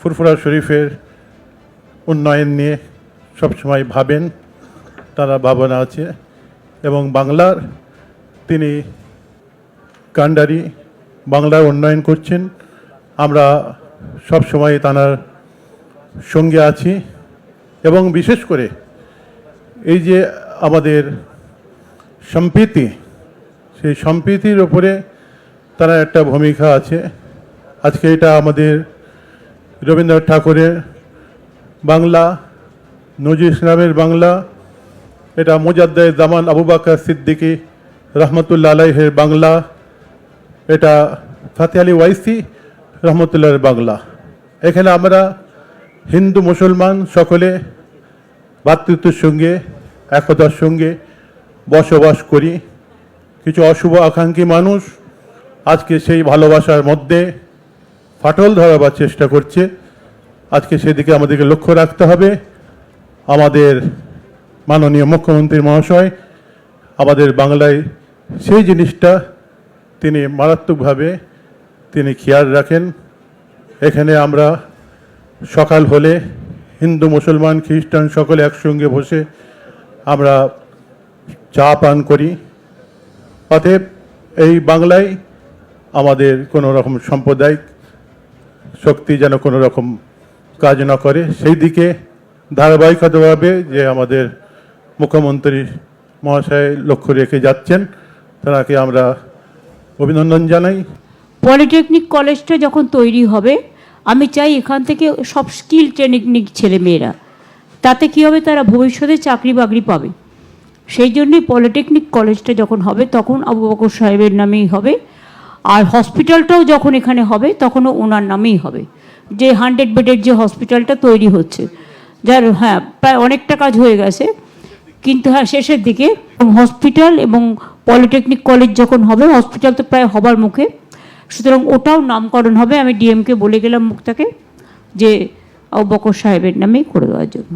ফুরফুরা শরীফের উন্নয়ন নিয়ে সবসময় ভাবেন, তারা ভাবনা আছে এবং বাংলার তিনি কান্ডারি বাংলার উন্নয়ন করছেন। আমরা সবসময় তাঁর সঙ্গে আছি এবং বিশেষ করে এই যে আমাদের সম্প্রীতি, সেই সম্প্রীতির ওপরে তারা একটা ভূমিকা আছে। আজকে এটা আমাদের রবীন্দ্রনাথ ঠাকুরের বাংলা, নজরুল ইসলামের বাংলা, এটা মোজাদ্দায় জামান আবু বাকর সিদ্দিকী রহমতুল্লা আলাইহের বাংলা, এটা ফাতে আলী ওয়াইসি রহমতুল্লাহর বাংলা। এখানে আমরা হিন্দু, মুসলমান সকলে ভ্রাতৃত্বের সঙ্গে, একতার সঙ্গে বসবাস করি। কিছু অশুভ আকাঙ্ক্ষী মানুষ আজকে সেই ভালোবাসার মধ্যে ফাটল ধরাবার চেষ্টা করছে। আজকে সেদিকে আমাদেরকে লক্ষ্য রাখতে হবে। আমাদের মাননীয় মুখ্যমন্ত্রী মহাশয়, আমাদের বাংলায় সেই জিনিসটা তিনি মারাত্মকভাবে তিনি খেয়াল রাখেন। এখানে আমরা সকাল হলে হিন্দু, মুসলমান, খ্রিস্টান সকলে একসঙ্গে বসে আমরা চা পান করি। অতএব এই বাংলায় আমাদের কোনো রকম সাম্প্রদায়িক শক্তি যেন কোনো রকম কাজ না করে। সেই দিকে ধারাবাহিকতাভাবে যে আমাদের মুখ্যমন্ত্রী মহাশয় লক্ষ্য রেখে যাচ্ছেন, তাকে আমরা অভিনন্দন জানাই। পলিটেকনিক কলেজটা যখন তৈরি হবে, আমি চাই এখান থেকে সব স্কিল ট্রেনিং ছেলে মেয়েরা তাতে কী হবে তারা ভবিষ্যতে চাকরি বাকরি পাবে। সেই জন্যই পলিটেকনিক কলেজটা যখন হবে, তখন আবু বকর সাহেবের নামেই হবে। আর হসপিটালটাও যখন এখানে হবে, তখনও ওনার নামেই হবে। যে হান্ড্রেড বেডের যে হসপিটালটা তৈরি হচ্ছে, যার হ্যাঁ প্রায় অনেকটা কাজ হয়ে গেছে। কিন্তু হ্যাঁ শেষের দিকে হসপিটাল এবং পলিটেকনিক কলেজ যখন হবে, হসপিটাল তো প্রায় হবার মুখে। সুতরাং ওটাও নামকরণ হবে। আমি ডিএমকে বলে গেলাম মুক্তাকে যে বকর সাহেবের নামেই করে দেওয়ার জন্য।